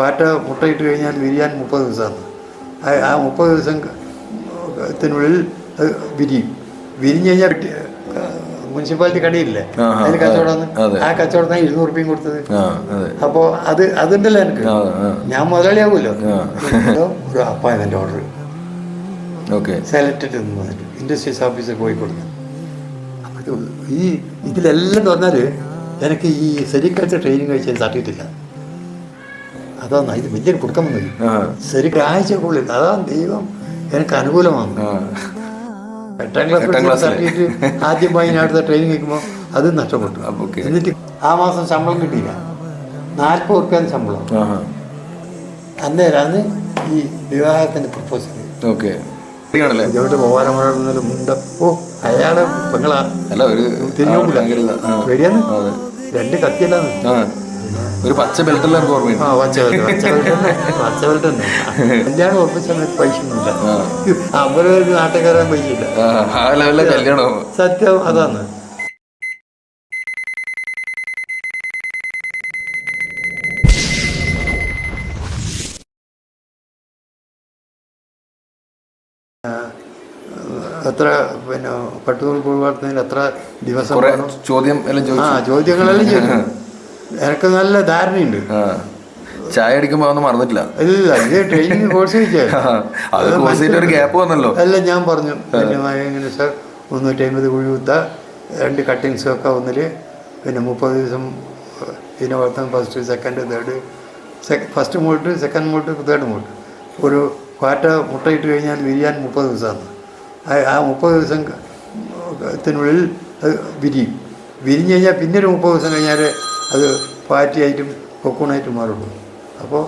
പാറ്റ മുട്ടയിട്ട് കഴിഞ്ഞാൽ വിരിയാൻ മുപ്പത് ദിവസമാണ്. ആ- മുപ്പത് മുപ്പത് ദിവസത്തിനുള്ളിൽ അത് വിരിയും. വിരിഞ്ഞ് കഴിഞ്ഞാൽ മുനിസിപ്പാലിറ്റി കടയില്ലേ? അതിൽ കച്ചവടം ആ കച്ചവടത്തിന് ഇരുന്നൂറ് റുപ്യം കൊടുത്തത്. അപ്പോൾ അത്. അതുണ്ടല്ലോ എനിക്ക് ഞാൻ മുതലാളിയാവുമല്ലോ. ഒരു അപ്പോയിൻമെന്റ് ഓർഡർ ഓക്കെ. സെലക്റ്റഡ് എന്ന് പറഞ്ഞിട്ട് ഇൻഡസ്ട്രീസ് ഓഫീസർ പോയി അപ്പോൾ ഈ ഇതിലെല്ലാം പറഞ്ഞാൽ എനിക്ക് ഈ സെരിക്കൾച്ചർ ട്രെയിനിങ് കഴിച്ചാൽ തട്ടിയിട്ടില്ല. അതാണ് ഇത് വലിയൊരു കുടുക്കം വന്നത്. ശരി ശരിക്കും ആഴ്ചക്കുള്ളിൽ അതാണ് ദൈവം എനിക്ക് അനുകൂലമാണ് എട്ടാം ക്ലാസ് എട്ടാം ക്ലാസ് തട്ടിയിട്ട് ആദ്യമായി അടുത്ത ട്രെയിനിങ് കേൾക്കുമ്പോൾ അത് നഷ്ടപ്പെട്ടു. എന്നിട്ട് ആ മാസം ശമ്പളം കിട്ടിയില്ല. നാൽപ്പത് റുപ്യാണ് ശമ്പളം. അന്നേരാണ് ഈ വിവാഹത്തിന്റെ പ്രപ്പോസൽ ഓക്കെ. ഇതോട്ട് പോകാനും മുണ്ട ഓ അയാളെ പെങ്ങളാ. തിരിഞ്ഞോക്കില്ല പേടിയാന്ന് രണ്ട് കത്തിയല്ലാന്ന്. ഒരു പച്ച ബെൽറ്റെല്ലാം എനിക്ക് ഓർമ്മയുണ്ട്. ആ പച്ച ബെൽറ്റ് പച്ച ബെൽറ്റ് തന്നെ പച്ച ബെൽറ്റ് തന്നെ. കല്യാണം ഓർമ്മിച്ച സമയത്ത് പൈസ ഒന്നുമില്ല. അമ്പത് പേർക്ക് നാട്ടുകാരാൻ പൈസ ഇല്ല ആ ലെവലിലെ കല്യാണം സത്യം അതാണ്. എത്ര പിന്നെ പട്ടുകൾ പുഴുവാർത്തുന്നതിന് എത്ര ദിവസം? ചോദ്യം എല്ലാം ആ ചോദ്യങ്ങളെല്ലാം ചോദിച്ചു. എനിക്ക് നല്ല ധാരണയുണ്ട്. ചായ അടിക്കുമ്പോ ഒന്നും മറന്നിട്ടില്ല. ഇല്ല ഇത് ട്രെയിനിങ് കോഴ്സ് ചോദിച്ചേ അത് കോഴ്സ് ഒരു ഗ്യാപ്പ് വന്നല്ലോ. അല്ല ഞാൻ പറഞ്ഞു എങ്ങനെ സാർ മുന്നൂറ്റി അമ്പത് കുഴി കുത്ത രണ്ട് കട്ടിങ്സ് ഒക്കെ ഒന്നിൽ പിന്നെ മുപ്പത് ദിവസം ഇതിനെ വളർത്താൻ first second third first moult second moult third moult ഒരു പാറ്റ മുട്ടയിട്ട് കഴിഞ്ഞാൽ വിരിയാൻ മുപ്പത് ദിവസമാണ്. ആ- ആ മുപ്പത് ദിവസം ത്തിനുള്ളിൽ അത് വിരിയും. വിരിഞ്ഞ് കഴിഞ്ഞാൽ പിന്നെ ഒരു മുപ്പത് ദിവസം കഴിഞ്ഞാൽ അത് പാറ്റിയായിട്ടും കൊക്കൂണായിട്ടും മാറുള്ളൂ. അപ്പോൾ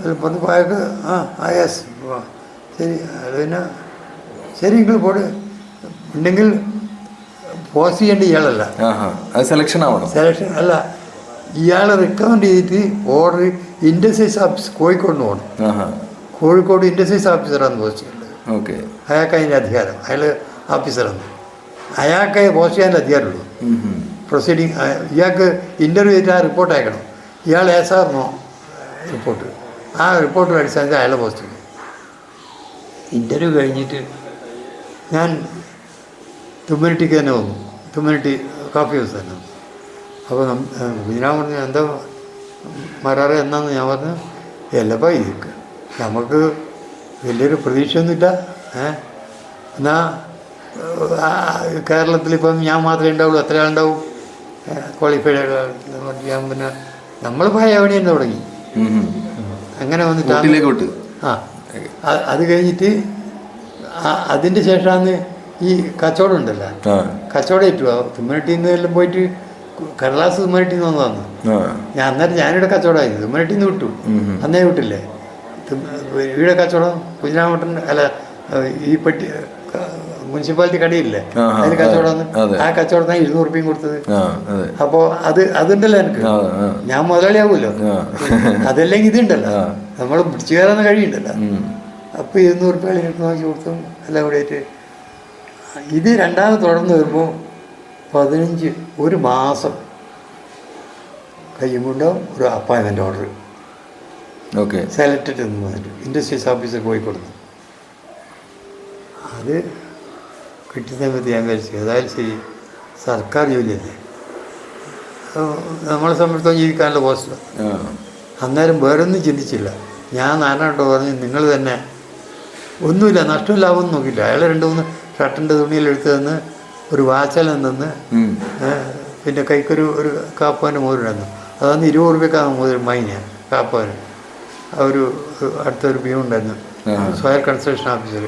അത് വന്ന് പോയക്ക് ആ ആ യെസ് ശരി അത് പിന്നെ ശരി നിങ്ങൾ പോട് ഉണ്ടെങ്കിൽ പോസ് ചെയ്യേണ്ട ഇയാളല്ല. സെലക്ഷൻ ആവണം. സെലക്ഷൻ അല്ല ഇയാളെ റിക്കമെൻഡ് ചെയ്തിട്ട് ഓർഡർ ഇൻഡസ്ട്രീസ് ഓഫീസ് കോഴിക്കോടിന് പോകണം കോഴിക്കോട് ഇൻഡസ്ട്രീസ് ഓഫീസറാണ് പോസ്റ്റ് ചെയ്യേണ്ടത് ഓക്കെ. അയാൾക്ക് അതിന്റെ അധികാരം അയാൾ ഓഫീസറാണ് അയാൾക്ക് പോസ്റ്റ് ചെയ്യാൻ അധികാരമുള്ളൂ. പ്രൊസീഡിങ് ഇയാൾക്ക് ഇന്റർവ്യൂ ചെയ്തിട്ട് ആ റിപ്പോർട്ട് അയക്കണം. ഇയാൾ ഏസാറിനോ റിപ്പോർട്ട് ആ റിപ്പോർട്ട് അടിസ്ഥാനത്തിൽ അയാളെ പോസ്റ്റ് ചെയ്യും ഇന്റർവ്യൂ കഴിഞ്ഞിട്ട് ഞാൻ തുമ്മനിട്ടിക്ക് തന്നെ വന്നു. തുമ്മനിട്ടി കോഫി ഹൗസ് തന്നെ വന്നു. അപ്പോൾ ഞാൻ പറഞ്ഞു എന്താ മരാറ് എന്നാന്ന് ഞാൻ പറഞ്ഞു എല്ലപ്പോൾ ഇരിക്കുക നമുക്ക് വലിയൊരു പ്രതീക്ഷയൊന്നുമില്ല. ഏ? എന്നാ കേരളത്തിലിപ്പം ഞാൻ മാത്രമേ ഉണ്ടാവുള്ളൂ എത്ര ആളുണ്ടാവും? ക്വാളിഫൈഡ് ഞാൻ പിന്നെ നമ്മൾ ഭയവണി തന്നെ തുടങ്ങി. അങ്ങനെ വന്നിട്ട് ആ- അത് കഴിഞ്ഞിട്ട് അതിന്റെ ശേഷമാണ് ഈ കച്ചവടം ഉണ്ടല്ലോ. കച്ചവടം ഏറ്റുവാ തുമ്മനട്ടിയിൽ നിന്ന് എല്ലാം പോയിട്ട് കടലാസ് തുമ്മനട്ടിയിൽ നിന്ന് വന്നതാണ്. ഞാൻ അന്നേരം ഞാനിവിടെ കച്ചവടമായിരുന്നു. തുമ്മനട്ടിയിൽ നിന്ന് വിട്ടു. അന്നേ വിട്ടില്ലേ? ഇവിടെ കച്ചവടം കുഞ്ഞാമട്ടൻ അല്ല ഈ പെട്ടി മുനിസിപ്പാലിറ്റി കടയില്ലേ? അതിന് ആ, കച്ചവടം ആ കച്ചവടത്തിന് ഇരുന്നൂറ് റുപ്യം കൊടുത്തത്. അപ്പൊ അതെ അതുണ്ടല്ലോ എനിക്ക്. ഞാൻ മുതലാളിയാവുമല്ലോ. അതല്ലെങ്കിൽ ഇതുണ്ടല്ലോ. നമ്മൾ പിടിച്ചു കയറാൻ കഴിയുണ്ടല്ലോ. അപ്പൊ ഇരുന്നൂറ് റുപ്യ നോക്കി കൊടുത്തും എല്ലാം കൂടെ ആയിട്ട് ഇത് രണ്ടാമത് തുടർന്ന് വരുമ്പോൾ പതിനഞ്ച് ഒരു മാസം കഴിയുമ്പോൾ ഒരു അപ്പോയിൻമെന്റ് ഓർഡർ ഓക്കെ. സെലക്റ്റഡ് എന്ന് പറഞ്ഞിട്ട്. ഇൻഡസ്ട്രീസ് ഓഫീസർ കൊടുത്തു. അത് കിട്ടിയ സമയത്ത് ഞാൻ കഴിച്ചു ഏതായാലും ശരി. സർക്കാർ ജോലിയല്ലേ? നമ്മളെ സംബന്ധിച്ചോളം ജീവിക്കാനുള്ള പോസ്റ്റ് അന്നേരം വേറൊന്നും ചിന്തിച്ചില്ല. ഞാൻ നാരായണട്ടോ പറഞ്ഞു നിങ്ങൾ തന്നെ ഒന്നുമില്ല നഷ്ടം ലാഭം നോക്കില്ല അയാൾ രണ്ട് മൂന്ന് ഷർട്ടിന്റെ തുണിയിൽ എടുത്തു തന്ന് ഒരു വാച്ചലം തന്ന് പിന്നെ കൈക്കൊരു ഒരു കാപ്പാന്റെ മോതിരന്നു അതന്ന് ഇരുപത് റുപ്യക്കാണ് മോതിരം മൈന കാപ്പാന്. ആ ഒരു അടുത്തൊരു ആ. Soil construction officer.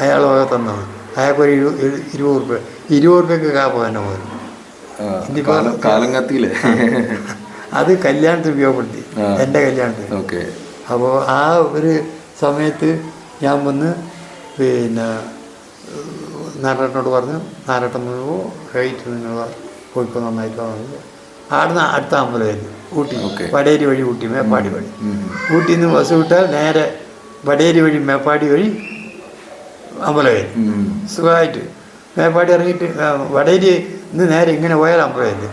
അയാൾ തന്നത് അയാൾക്കൊരു ഇരു ഇരു- ഇരുപത് റുപ്യ ഇരുപത് റുപ്യക്ക് കാപ്പ തന്നെ പോയി കാലം- കത്തിയില്ലേ അത് കല്യാണത്തിന് ഉപയോഗപ്പെടുത്തി. എന്റെ കല്യാണത്തിന്. ഓക്കെ. അപ്പോൾ ആ ഒരു സമയത്ത് ഞാൻ വന്ന് പിന്നെ നാരായണനോട് പറഞ്ഞു നാരായണൻ പറഞ്ഞു കഴിച്ചു നിങ്ങൾ പോയിപ്പോൾ നന്നായിട്ട് പറഞ്ഞു. ആടുന്ന അടുത്ത അമ്പലമായിരുന്നു ഊട്ടി. വടേരി വഴി ഊട്ടി മേപ്പാടി വഴി. ഊട്ടിയിൽ നിന്ന് ബസ് വിട്ടാൽ നേരെ വടേരി വഴി മേപ്പാടി വഴി അമ്പലമായിരുന്നു ഉം. സുഖമായിട്ട്. മേപ്പാടി ഇറങ്ങിയിട്ട് വടേരി ഇന്ന് നേരെ ഇങ്ങനെ പോയാൽ അമ്പലത്തിൽ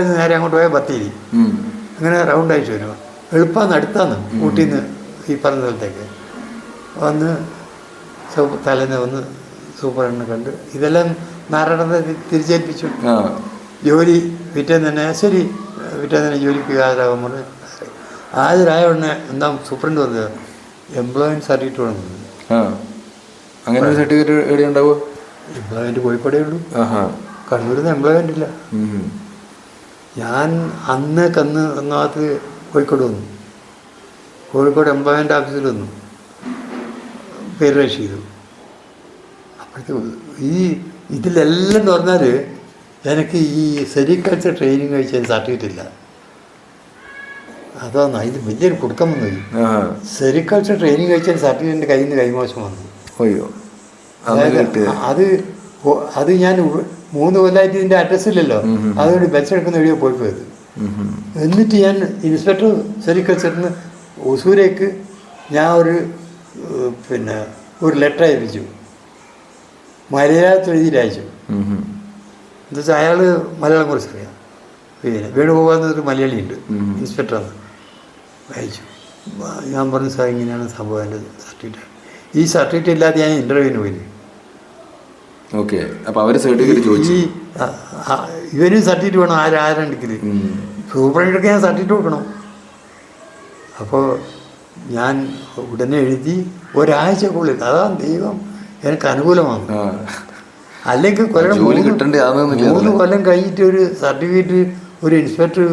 നിന്ന് നേരെ അങ്ങോട്ട് പോയാൽ ബത്തേരി. അങ്ങനെ അങ്ങനെ റൗണ്ടായിട്ട് വരും എളുപ്പമാണ് അടുത്താണ് ഊട്ടിയിൽ നിന്ന് ഈ പറഞ്ഞ സ്ഥലത്തേക്ക്. വന്ന് തലേന്ന് വന്ന് സൂപ്പറിനെ കണ്ട് ഇതെല്ലാം നാരായണനെ തിരിച്ചേൽപ്പിച്ചു. ജോലി പിറ്റേന്ന് തന്നെ ശരി പിറ്റേന്ന് തന്നെ ജോലിക്ക് ഹാജരാകാൻ പറഞ്ഞു ഹാജരായ ഉടനെ എന്താ സൂപ്രണ്ട് വന്നത്? എംപ്ലോയ്മെന്റ് സർട്ടിഫിക്കറ്റ് ആ. അങ്ങനെ ഒരു സർട്ടിഫിക്കറ്റ് എവിടെ ഉണ്ടാവുക? എംപ്ലോയ്മെന്റ് കോഴിക്കോടേ ഉള്ളൂ. ആഹാ. കണ്ണൂരിൽ നിന്ന് എംപ്ലോയ്മെന്റ് ഇല്ല ഞാൻ അന്ന് കന്ന് ഒന്നാമത് കോഴിക്കോട് വന്നു. കോഴിക്കോട് എംപ്ലോയ്മെന്റ് ഓഫീസിൽ വന്നു. പേര് രക്ഷ ചെയ്തു. അപ്പോഴത്തെ ഈ ഇതിലെല്ലാം എന്ന് പറഞ്ഞാൽ എനിക്ക് ഈ സെരിക്കൾച്ചർ ട്രെയിനിങ് കഴിച്ച സർട്ടിഫിക്കറ്റ് ഇല്ല. അതാണ് അതിന് വലിയൊരു കുടുക്കം വന്നു സെരിക്കൾച്ചർ ട്രെയിനിങ് കഴിച്ച സർട്ടിഫിക്കറ്റിന്റെ കയ്യിൽ നിന്ന് കൈമോശം വന്നു. അയ്യോ അത് അത് ഞാൻ മൂന്ന് കൊല്ലമായിട്ട് ഇതിന്റെ അഡ്രസ് ഇല്ലല്ലോ. അതുകൊണ്ട് ബസ് എടുക്കുന്ന വഴിയോ പോയി പോയത്. എന്നിട്ട് ഞാൻ ഇൻസ്പെക്ടർ സെരിക്കൾച്ചറിന് ഒസൂരേക്ക് ഞാൻ ഒരു പിന്നെ ഒരു ലെറ്റർ അയപ്പിച്ചു. മലയാളത്തിൽ എഴുതി അയച്ചു എന്താ വെച്ചാൽ അയാൾ മലയാളം കുറച്ച് അറിയാം. പിന്നെ വേണുഗോപാൽ എന്നൊരു മലയാളിയുണ്ട് ഉണ്ട് ഇൻസ്പെക്ടറാണ് അയച്ചു. ഞാൻ പറഞ്ഞു സാർ ഇങ്ങനെയാണ് സംഭവം. എന്റെ സർട്ടിഫിക്കറ്റ് ഈ സർട്ടിഫിക്കറ്റ് ഇല്ലാതെ ഞാൻ ഇന്റർവ്യൂവിന് പോയി ഓക്കെ അപ്പൊ അവർ സർട്ടിഫിക്കറ്റ് ചോദിച്ചു. ഈ ഇവന് സർട്ടിഫിക്കറ്റ് വേണം ആര് ആരാണ് ഡിഗ്രി സൂപ്രണ്ടൊക്കെ ഞാൻ സർട്ടിഫിക്കറ്റ് കൊടുക്കണം. അപ്പോൾ ഞാൻ ഉടനെ എഴുതി ഒരാഴ്ചക്കുള്ളിൽ അതാ ദൈവം എനിക്ക് അനുകൂലമാണ് അല്ലെങ്കിൽ കൊല്ലം മൂന്ന് കൊല്ലം കഴിഞ്ഞിട്ട് ഒരു സർട്ടിഫിക്കറ്റ് ഒരു ഇൻസ്പെക്ടർ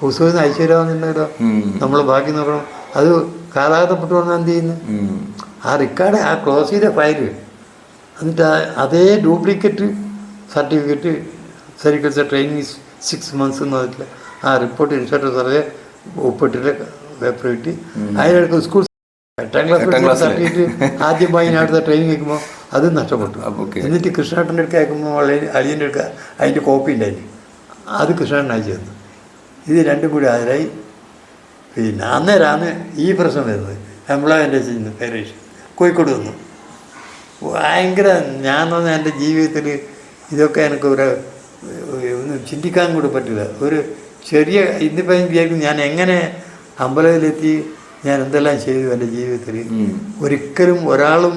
ഹുസൂന്ന് അയച്ചു തരാമെന്നുണ്ടല്ലോ ഉം. നമ്മൾ ബാക്കി നോക്കണം. അത് കാലാകത്തപ്പെട്ടു പറഞ്ഞാൽ എന്ത് ചെയ്യുന്നു. ആ റെക്കോർഡ് ആ ക്ലോസ് ചെയ്ത ഫയൽ എന്നിട്ട് അതേ duplicate certificate sericulture training six months എന്ന് പറഞ്ഞിട്ട് ആ റിപ്പോർട്ട് ഇൻസ്പെക്ടർ സാറേ ഒപ്പിട്ടിട്ട് പേപ്പർ കിട്ടി അതിനിടയ്ക്ക് സ്കൂൾ എട്ടാം ക്ലാസ് സർട്ടിഫിക്കറ്റ് ആദ്യമായി ഞാൻ അടുത്ത ട്രെയിനിങ് കേൾക്കുമ്പോൾ അത് നഷ്ടപ്പെട്ടു. എന്നിട്ട് കൃഷ്ണേട്ടന്റെ അടുത്ത് കേൾക്കുമ്പോൾ അളിയന്റെ അടുക്ക അതിന്റെ കോപ്പി ഉണ്ടായിരുന്നു അത് കൃഷ്ണേട്ടൻ അയച്ചു തന്നു ഇത് രണ്ടും കൂടി ഹാജരായി പിന്നെ അന്നേരമാണ് ഈ പ്രശ്നം വരുന്നത്. എംപ്ലോയ്മെന്റ് ചെയ്യുന്നത് പേരേഷ് കോഴിക്കോട് വന്നു. ഭയങ്കര ഞാൻ പറഞ്ഞാൽ എന്റെ ജീവിതത്തിൽ ഇതൊക്കെ എനിക്ക് ഒരു ഒന്നും ചിന്തിക്കാൻ കൂടി പറ്റില്ല. ഒരു ചെറിയ ഇന്നിപ്പോൾ വിചാരിക്കും ഞാൻ എങ്ങനെ അമ്പലത്തിലെത്തി ഞാൻ എന്തെല്ലാം ചെയ്തു എന്റെ ജീവിതത്തിൽ. ഒരിക്കലും ഒരാളും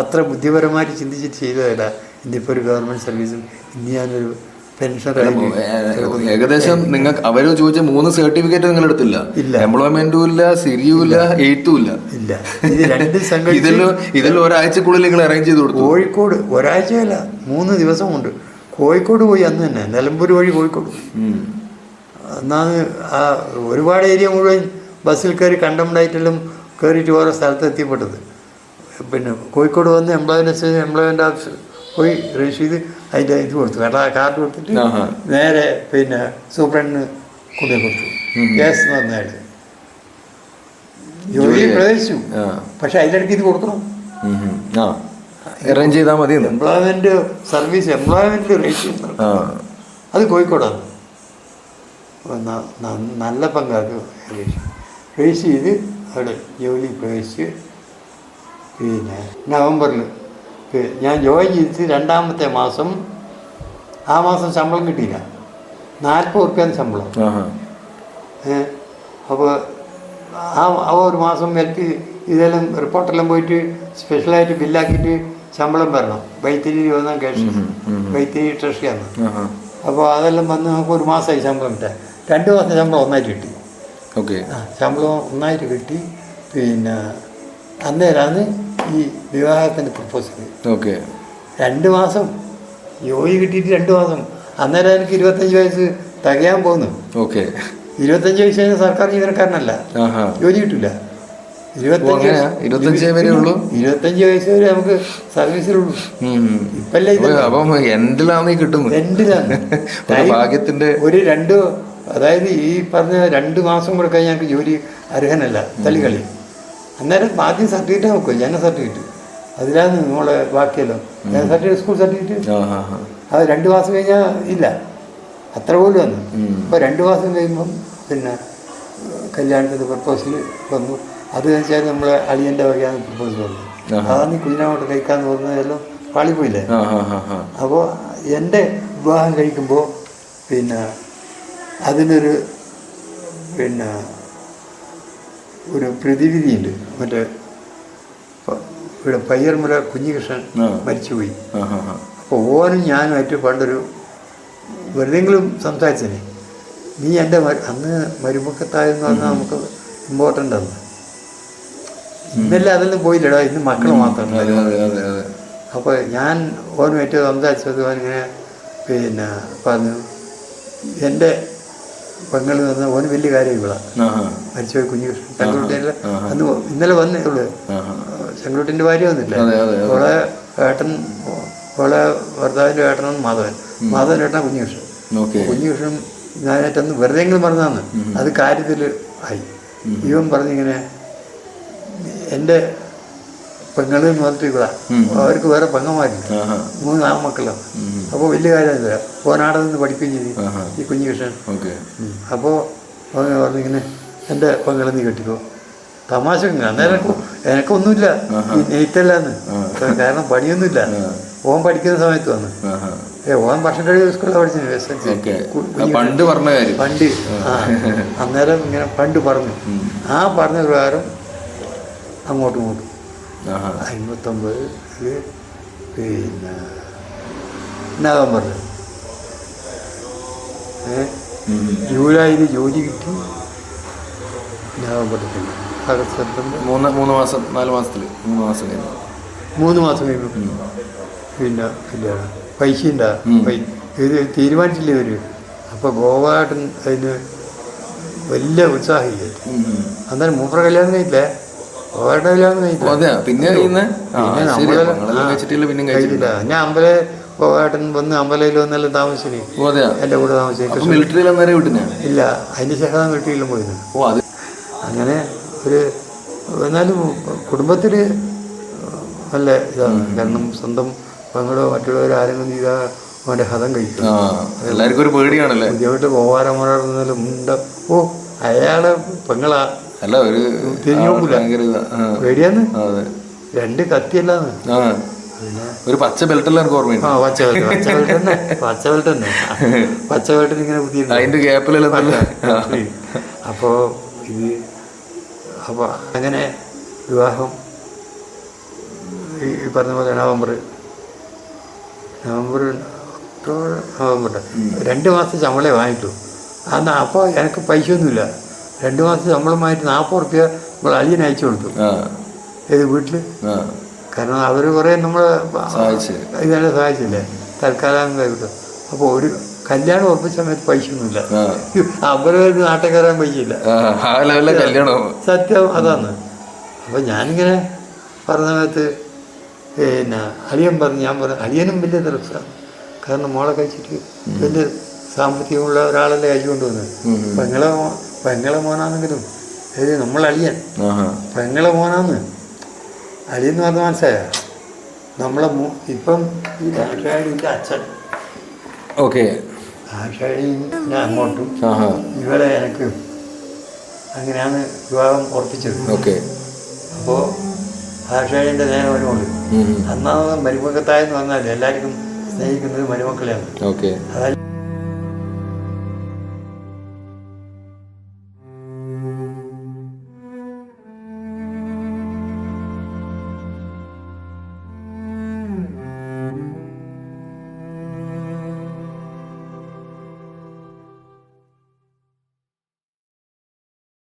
അത്ര ബുദ്ധിപരമായിട്ട് ചിന്തിച്ചിട്ട് ചെയ്തതല്ല. ഇന്നിപ്പോൾ ഒരു ഗവൺമെന്റ് സർവീസും ഇന്ന് ഞാനൊരു ഏകദേശം നിങ്ങൾക്ക് അവർ ചോദിച്ച മൂന്ന് സർട്ടിഫിക്കറ്റ് നിങ്ങൾ എടുത്തില്ല. എംപ്ലോയ്മെന്റും ഇല്ല സിരിയും ഇല്ല എയ്ത്തും ഇല്ല. ഇല്ല. ഇതിൽ ഇതിൽ ഒരാഴ്ചക്കുള്ളിൽ നിങ്ങൾ അറേഞ്ച് ചെയ്ത് കൊടുത്തു. കോഴിക്കോട് ഒരാഴ്ചയല്ല മൂന്ന് ദിവസം കൊണ്ട്. കോഴിക്കോട് പോയി അന്ന് തന്നെ. നിലമ്പൂർ വഴി കോഴിക്കോട്. അന്നാണ് ആ ഒരുപാട് ഏരിയ മുഴുവൻ ബസ്സിൽ കയറി കണ്ടംഡായിട്ടെല്ലാം കയറിയിട്ട് ഓരോ സ്ഥലത്ത് എത്തിപ്പെട്ടത്. പിന്നെ കോഴിക്കോട് വന്ന് എംപ്ലോയ്മെന്റ് എംപ്ലോയ്മെന്റ് ഓഫീസ് പോയി രജിസ്റ്റർ ചെയ്ത് അതിന്റെ ഇത് കൊടുത്തു. കേട്ടോ കാർഡ് കൊടുത്തിട്ട് നേരെ പിന്നെ സൂപ്രണ്ടിന് കൊണ്ടു കൊടുത്തു. കേസ് ഗ്യാസ് എന്ന് പറഞ്ഞാൽ ജോലി. പ്രവേശിച്ചു. പക്ഷെ അതിനിടയ്ക്ക് ഇത് കൊടുക്കണം. അറേഞ്ച് ചെയ്താൽ മതി എംപ്ലോയ്മെന്റ് സർവീസ് എംപ്ലോയ്മെന്റ് ആ. അത് കോഴിക്കോടാണ് നല്ല പങ്കാക്ക് രജിസ്റ്റർ ചെയ്ത് അവിടെ ജോലി പ്രവേശിച്ച് പിന്നെ നവംബറിൽ ഞാൻ ജോയിൻ ചെയ്തിട്ട് രണ്ടാമത്തെ മാസം ആ മാസം ശമ്പളം കിട്ടിയില്ല. നാൽപ്പത് ഉറുപ്പ്യാൻ ശമ്പളം. അപ്പോൾ ആ ആ ഒരു മാസം എനിക്ക് ഇതെല്ലാം റിപ്പോർട്ടെല്ലാം പോയിട്ട് സ്പെഷ്യലായിട്ട് ബില്ലാക്കിയിട്ട് ശമ്പളം വരണം. വൈത്തിരി വന്നാൽ കേസ്. വൈത്തിരി ട്രഷറിയാണ്. അപ്പോൾ അതെല്ലാം വന്ന് നമുക്ക് ഒരു മാസമായി ശമ്പളം കിട്ടാൻ. രണ്ട് മാസം ശമ്പളം ഒന്നായിട്ട് കിട്ടി. ഓക്കെ. ശമ്പളം ഒന്നായിട്ട് കിട്ടി. പിന്നെ അന്നേരമാണ് ഈ വിവാഹത്തിന്റെ പ്രപ്പോസൽ ഓക്കെ. രണ്ട് മാസം. ജോലി കിട്ടിയിട്ട് രണ്ട് മാസം. അന്നേരം എനിക്ക് ഇരുപത്തഞ്ച് വയസ്സ് തികയാൻ പോകുന്നു. ഓക്കെ. ഇരുപത്തഞ്ച് വയസ്സ് കഴിഞ്ഞാൽ സർക്കാർ ജീവനക്കാരനല്ല. ജോലി കിട്ടില്ല അങ്ങനെയാ? ഇരുപത്തഞ്ചേ വരെ ഉള്ളൂ? ഇരുപത്തഞ്ച് വയസ്സ് വരെ നമുക്ക് സർവീസിലുള്ളൂ. ഇപ്പല്ലേ അപ്പം എന്തിലാണ് ഈ കിട്ടുന്നത്? ഒരു ഭാഗ്യത്തിന്റെ ഒരു രണ്ട് അതായത് ഈ പറഞ്ഞ രണ്ട് മാസം കൂടെ കഴിഞ്ഞാൽ ഞങ്ങൾക്ക് ജോലി അർഹനല്ല. തള്ളിക്കളി അന്നേരം ആദ്യം സർട്ടിഫിക്കറ്റ് നോക്കും ജന സർട്ടിഫിക്കറ്റ്. അതിലാണ് നമ്മളെ ബാക്കിയല്ലോ. ജന സർട്ടിഫിക്കറ്റ് സ്കൂൾ സർട്ടിഫിക്കറ്റ്. അത് രണ്ട് മാസം കഴിഞ്ഞാൽ ഇല്ല. അത്ര പോലും വന്നു. അപ്പോൾ രണ്ട് മാസം കഴിയുമ്പം പിന്നെ കല്യാണത്തിന്റെ പ്രപ്പോസൽ വന്നു. അത് വെച്ചാൽ നമ്മളെ അളിയന്റെ വകയാണ് പ്രപ്പോസൽ വന്നത്. അതാണ് ഈ കുഞ്ഞിനോട്ട് കഴിക്കാന്ന് പറഞ്ഞതെല്ലാം പാളിപ്പോയില്ലേ അപ്പോൾ എന്റെ വിവാഹം കഴിക്കുമ്പോൾ പിന്നെ അതിനൊരു പിന്നെ ഒരു പ്രതിവിധിയുണ്ട്. മറ്റേ ഇവിടെ പയ്യർമുല കുഞ്ഞികൃഷ്ണൻ. മരിച്ചുപോയി. അപ്പോൾ ഓനും ഞാനുമായിട്ട് പണ്ടൊരു വെറുതെങ്കിലും സംസാരിച്ചനെ നീ എന്റെ അന്ന് മരുമക്കത്തായെന്ന് പറഞ്ഞാൽ നമുക്ക് ഇമ്പോർട്ടന്റ് അന്ന് ഇന്നലെ അതെല്ലാം പോയില്ലടാ ഇന്ന് മക്കൾ മാത്രം അപ്പോൾ ഞാൻ ഓനുമായിട്ട് സംസാരിച്ചത് ഓനിങ്ങനെ പിന്നെ പറഞ്ഞു എന്റെ പെങ്ങളിൽ നിന്ന് ഓന് വലിയ കാര്യം ഇവിടെ മരിച്ചുപോയി കുഞ്ഞു ചെങ്കുട്ടിന്റെ അന്ന് ഇന്നലെ വന്നേ ഉള്ളു ചെങ്കുട്ടിന്റെ ഭാര്യ വന്നില്ല. അവളെ ഏട്ടൻ അവളെ ഭർത്താവിന്റെ ഏട്ടനാണ് മാധവൻ. മാധവൻ ഏട്ടനാ കുഞ്ഞുകൃഷ്ണൻ കുഞ്ഞുകൃഷ്ണൻ ഞാനായിട്ടൊന്ന് വെറുതെ എങ്കിലും പറഞ്ഞാന്ന് അത് കാര്യത്തിൽ ആയി. ഇവൻ പറഞ്ഞിങ്ങനെ എന്റെ പെങ്ങൾ എന്ന് പറഞ്ഞിട്ട് അവർക്ക് വേറെ പെങ്ങന്മാരില്ല മൂന്ന് ആൺമക്കളാണ് അപ്പോൾ വലിയ കാര്യമില്ല ഓനാടെ നിന്ന് പഠിക്കുകയും ചെയ്തു. ഈ കുഞ്ഞുകൃഷ്ണൻ കൃഷ്ണൻ. അപ്പോൾ അവൻ പറഞ്ഞിങ്ങനെ എന്റെ പെങ്ങളെ നീ കെട്ടിക്കോ. തമാശ. അന്നേരം എനിക്ക് എനക്കൊന്നുമില്ല. ഈ നെയ്ത്തല്ലാന്ന്. കാരണം പണിയൊന്നുമില്ല. ഓൻ പഠിക്കുന്ന സമയത്ത് വന്ന്. ഏ ഓൻ വർഷം കഴിയും സ്കൂളിലാണ് പഠിച്ചത്. S L C. പണ്ട് പറഞ്ഞ കാര്യം. പണ്ട്. ആ. അന്നേരം ഇങ്ങനെ പണ്ട് പറഞ്ഞു. ആ പറഞ്ഞ പ്രകാരം അങ്ങോട്ടും ഇങ്ങോട്ടും. അമ്പത്തൊമ്പത് പിന്നെ നവംബറിൽ. ജൂലൈയിൽ ജോലി കിട്ടി. നവംബറിൽ തന്നെ. August September. മൂന്ന് മൂന്ന് മാസം നാല് മാസത്തിൽ. മൂന്ന് മാസം കഴിഞ്ഞു. മൂന്ന് മാസം കഴിയുമ്പോൾ പിന്നെ കല്യാണം പൈസ ഉണ്ടാ ഉം. പൈ ഇത് തീരുമാനിച്ചില്ലേ ഒരു അപ്പോൾ ഗോവാട്ടൻ അതിന് വലിയ ഉത്സാഹമില്ല. അന്നേരം മൂപ്പറ കല്യാണം കഴിച്ചില്ലേ അതെയാ പിന്നെ കഴിച്ചിട്ടില്ല. ഞാൻ അമ്പല ഗോവാട്ടൻ വന്ന് അമ്പലയിൽ വന്നെല്ലാം താമസിച്ചു ഓ അതെയാ? എന്റെ കൂടെ താമസിച്ചു ഇല്ല അതിന് ശേഷം വീട്ടിലും പോയിരുന്നു അത് അങ്ങനെ ഒരു എന്നാലും കുടുംബത്തിൽ നല്ല ഇതാണ് കാരണം സ്വന്തം പെങ്ങളോ മറ്റുള്ളവരോ ആരെങ്കിലും ചെയ്താൽ അവന്റെ ഹതം കഴിക്കും. എല്ലാവർക്കും ഒരു പേടിയാണല്ലേ? പുതിയതായിട്ട് പോവാരമുണ്ടായിരുന്നാലും ഉണ്ട് ഓ അയാളെ പെങ്ങളാ. അല്ല ഒരു തിരിഞ്ഞു പേടിയാന്ന്? രണ്ട് കത്തിയല്ലാന്ന്. ഒരു പച്ച ബെൽറ്റെല്ലാം എനിക്ക് ഓർമ്മയുണ്ട്. പച്ച ബെൽറ്റ് പച്ച വെൽട്ട് തന്നെ പച്ച ബെൽറ്റ് തന്നെ പച്ച ഇങ്ങനെ അതിന്റെ ഗ്യാപ്പിലെല്ലാം. അപ്പോൾ ഇത് അപ്പോൾ അങ്ങനെ വിവാഹം ഈ ഈ പറഞ്ഞ പോലെ നവംബർ നവംബർ ഒക്ടോബർ നവംബർ. രണ്ട് മാസം ശമ്പളേ വാങ്ങിട്ടു അന്ന് അപ്പോൾ എനിക്ക് പൈസ ഒന്നുമില്ല രണ്ട് മാസം ശമ്പളമായിട്ട് നാൽപ്പത് റുപ്യ നമ്മൾ അലിയൻ അയച്ചു കൊടുത്തു. ഏത് വീട്ടിൽ കാരണം അവർ കുറേ നമ്മളെ സഹായിച്ച്. ഇതെല്ലാം സഹായിച്ചില്ലേ? തൽക്കാലം കിട്ടും അപ്പോൾ ഒരു കല്യാണം ഉറപ്പിച്ച സമയത്ത് പൈസ ഒന്നുമില്ല ആ. അവരെ നാട്ടിൽ കയറാൻ പൈസയില്ല. ആ, ആ കല്യാണം സത്യം അതാണ്. അപ്പോൾ ഞാനിങ്ങനെ പറഞ്ഞ സമയത്ത് പിന്നെ അളിയൻ പറഞ്ഞു ഞാൻ പറഞ്ഞു അളിയനും വലിയ ദർശമാണ് കാരണം മോളെ കഴിച്ചിട്ട് വലിയ സാമ്പത്തികമുള്ള ഒരാളല്ലേ കഴിച്ചുകൊണ്ട് വന്നത്. അപ്പം ഉം. പെങ്ങളെ മോനാന്നെങ്കിലും. മോനാണെങ്കിലും ഏത് നമ്മൾ അളിയൻ പെങ്ങളെ മോനാന്ന്. അളിയെന്ന് പറഞ്ഞ മനസ്സിലായ? നമ്മളെ ഇപ്പം ഈ ആഷാഴിന്റെ അച്ഛൻ. ഓക്കെ. ആഷാഴിനെ അങ്ങോട്ടും. ഇവിടെ ഇവളെ എനിക്ക് അങ്ങനെയാണ് വിവാഹം ഉറപ്പിച്ചത്. ഓക്കെ. അപ്പോൾ ഭാഷയുടെ നേരെ വരുമുണ്ട്. അന്നാമത് മരുമക്കത്തായെന്ന് പറഞ്ഞാൽ എല്ലാവർക്കും സ്നേഹിക്കുന്നത് മരുമക്കളെയാണ്. ഓക്കെ. അതല്ല